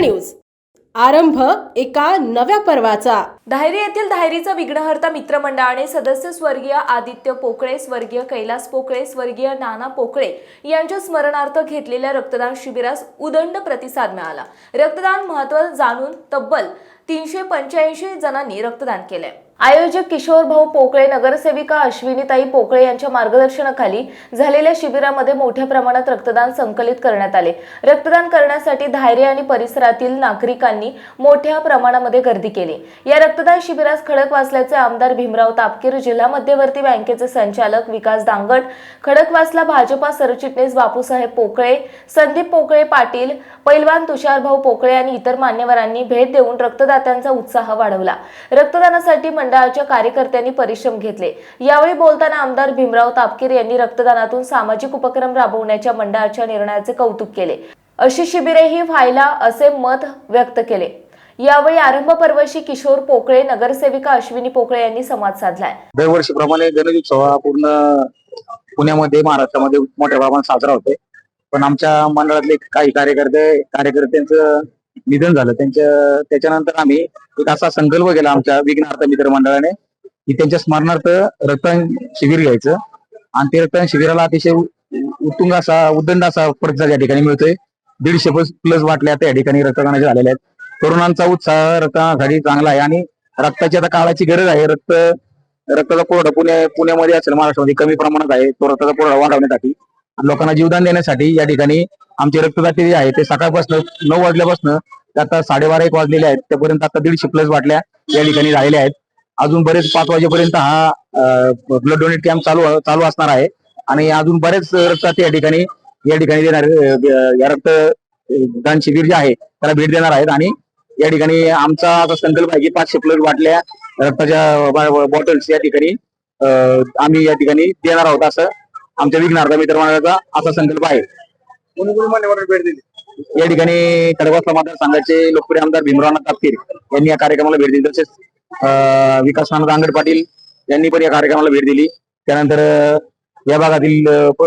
News. आरंभ एका नव्या पर्वाचा. धायरी येथील धायरीचा विघ्नहर्ता मित्रमंडळाने सदस्य स्वर्गीय आदित्य पोकळे स्वर्गीय कैलास पोकळे स्वर्गीय नाना पोकळे यांच्या स्मरणार्थ घेतलेल्या रक्तदान शिबिरास उदंड प्रतिसाद मिळाला. रक्तदान महत्त्व जाणून तब्बल तीनशे पंच्याऐंशी जणांनी रक्तदान केले आयोजक किशोर भाऊ पोकळे नगरसेविका अश्विनीताई पोकळे यांच्या मार्गदर्शनाखाली झालेल्या शिबिरामध्ये मोठ्या प्रमाणात रक्तदान संकलित करण्यात आले. रक्तदान करण्यासाठी धायरे आणि परिसरातील नागरिकांनी मोठ्या प्रमाणामध्ये गर्दी केली. या रक्तदान शिबिरास खडकवासल्याचे आमदार भीमराव तापकीर जिल्हा मध्यवर्ती बँकेचे संचालक विकास दांगट खडकवासला भाजपा सरचिटणीस बापूसाहेब पोकळे संदीप पोकळे पाटील पैलवान तुषारभाऊ पोकळे आणि इतर मान्यवरांनी भेट देऊन रक्तदात्यांचा उत्साह वाढवला. रक्तदानासाठी मंडळाच्या कार्यकर्त्यांनी परिश्रम घेतले. यावेळी बोलताना आमदार भीमराव तापकीर यांनी रक्तदानातून सामाजिक उपक्रम राबवण्याच्या मंडळाच्या निर्णयाचे कौतुक केले. अशी शिबिरेही व्हायला असे मत व्यक्त केले. यावेळी आरंभ पर्वशी किशोर पोकळे नगरसेविका अश्विनी पोकळे यांनी संवाद साधलाय. दरवर्षीप्रमाणे गणेशोत्सव हा पूर्ण पुण्यामध्ये महाराष्ट्रामध्ये मोठ्या प्रमाणात साजरा होते पण आमच्या मंडळातले काही कार्यकर्ते कार्यकर्त्यांचं निधन झालं. त्यांच्या त्याच्यानंतर आम्ही एक असा संकल्प केला आमच्या विघ्नार्थ मित्र मंडळाने की त्यांच्या स्मरणार्थ रक्तदान शिबिर घ्यायचं. आणि ते रक्तदान शिबिराला अतिशय उत्तुंग असा उद्दंड असा प्रतिसाद या ठिकाणी मिळतोय. दीडशे प्लस वाटल्या त्या ठिकाणी रक्तदानाच्या झालेल्या आहेत. तरुणांचा उत्साह रक्तदानासाठी चांगला आहे आणि रक्ताची आता काळाची गरज आहे. रक्त रक्ताचा पुरवठा पुणे पुण्यामध्ये असेल महाराष्ट्रामध्ये कमी प्रमाणात आहे. तो रक्ताचा पुरवठा वाढवण्यासाठी आणि लोकांना जीवदान देण्यासाठी या ठिकाणी आमचे रक्तदाते जे आहे ते सकाळपासून नऊ वाजल्यापासून ते आता साडेबारा एक वाजलेले आहेत. त्यापर्यंत आता दीडशे प्लस बाटल्या या ठिकाणी राहिले आहेत. अजून बरेच पाच वाजेपर्यंत हा ब्लड डोनेट कॅम्प चालू चालू असणार आहे. आणि अजून बरेच रक्तदाते या ठिकाणी या ठिकाणी देणार या रक्त दान शिबिर जे आहे त्याला भेट देणार आहेत. आणि या ठिकाणी आमचा आता संकल्प आहे की पाचशे प्लस बाटल्या रक्ताच्या बॉटल्स या ठिकाणी आम्ही या ठिकाणी देणार आहोत असं आमच्या विघ्नार्थ मित्र मंडळाचा असा संकल्प आहे. कोणी कोणी भेट दिली. या ठिकाणी खडकवासला मतदारसंघाचे लोकप्रिय आमदार भीमराव तापकीर यांनी या कार्यक्रमाला भेट दिली. तसेच अं, विकास नाना रांगड पाटील यांनी पण या कार्यक्रमाला भेट दिली. त्यानंतर अं, या भागातील अं, प-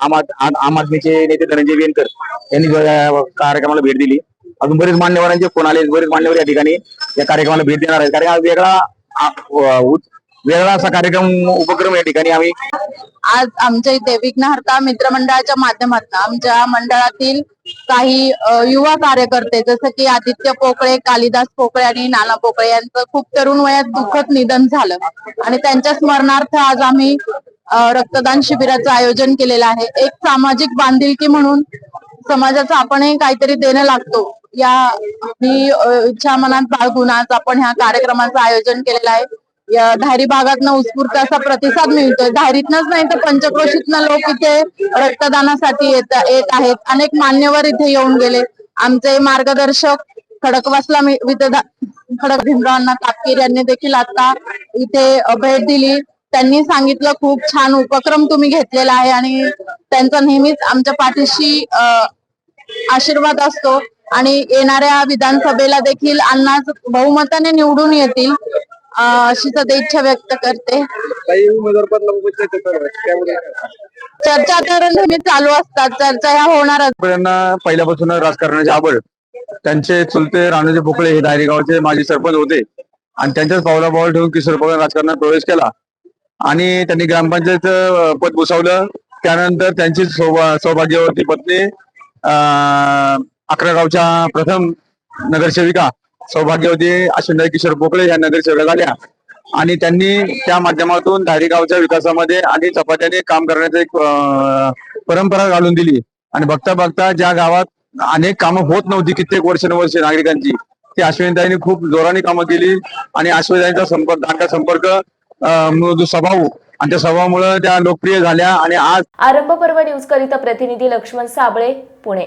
आम आद- आद- आम आदमीचे नेते धनंजय वेनकर यांनी जो या कार्यक्रमाला भेट दिली. अजून बरेच मान्यवरांचे फोन आले. बरेच मान्यवर या ठिकाणी या कार्यक्रमाला भेट देणार आहेत. कारण हा वेगळा आ- व- उत- वेगळा असा कार्यक्रम उपक्रम या ठिकाणी आम्ही आज आमच्या इथे विघ्नहर्ता मित्रमंडळाच्या माध्यमातून आमच्या मंडळातील काही युवा कार्यकर्ते जसं की आदित्य पोकळे कालिदास पोकळे आणि नाना पोकळे यांचं खूप तरुण वयात दुःखद निधन झालं. आणि त्यांच्या स्मरणार्थ आज आम्ही रक्तदान शिबिराचं आयोजन केलेलं आहे. एक सामाजिक बांधिलकी म्हणून समाजाचं आपणही काहीतरी देणं लागतो. या ही इच्छा मनात बाळगून आज आपण ह्या कार्यक्रमाचं आयोजन केलेलं आहे. या धारी भागातनं उत्स्फूर्त असा प्रतिसाद मिळतोय. धारीतनच नाही तर पंचक्रोशीतनं लोक इथे रक्तदानासाठी येत येत आहेत. अनेक मान्यवर इथे येऊन गेले. आमचे मार्गदर्शक खडकवासला खडक भीमरावांना तापकीर यांनी देखील आता इथे भेट दिली. त्यांनी सांगितलं खूप छान उपक्रम तुम्ही घेतलेला आहे आणि त्यांचा नेहमीच आमच्या पाठीशी आशीर्वाद असतो. आणि येणाऱ्या विधानसभेला देखील अण्णा बहुमताने निवडून येतील. अशी सदिच्छा व्यक्त करते. काही उमेदवार बदलाबाबत चर्चा चालू आहे त्यामुळे चर्चा तर नेहमी चालू असतात. चर्चा ह्या होणारच त्यांना पहिल्यापासून राजकारणाची आवड त्यांचे चुलते राणूजी पोकळे हे दायरी गावचे माजी सरपंच होते. आणि त्यांच्याच पावला पाऊल ठेवून किशोर पवार राजकारणात प्रवेश केला. आणि त्यांनी ग्रामपंचायत पद भूषवलं त्यानंतर त्यांची सौभा- सौभाग्यवती पत्नी अं, अकरा गावच्या प्रथम नगरसेविका सौभाग्यवती अश्विनदाई किशोर पोकळे यांना नगरसेविका झाल्या. आणि त्यांनी त्या माध्यमातून धारीगावच्या विकासामध्ये आणि चपात्याने काम करण्याची एक परंपरा घालून दिली. आणि बघता बघता ज्या गावात अनेक कामं होत नव्हती कित्येक वर्षानुवर्ष नागरिकांची ती अश्विनीताईंनी खूप जोराने कामं केली. आणि अश्विनीताईंचा संपर्क त्यांचा संपर्क अं, स्वभाव आणि त्या स्वभावामुळे त्या लोकप्रिय झाल्या. आणि आज आरंभ पर्व न्यूज करिता प्रतिनिधी लक्ष्मण साबळे पुणे.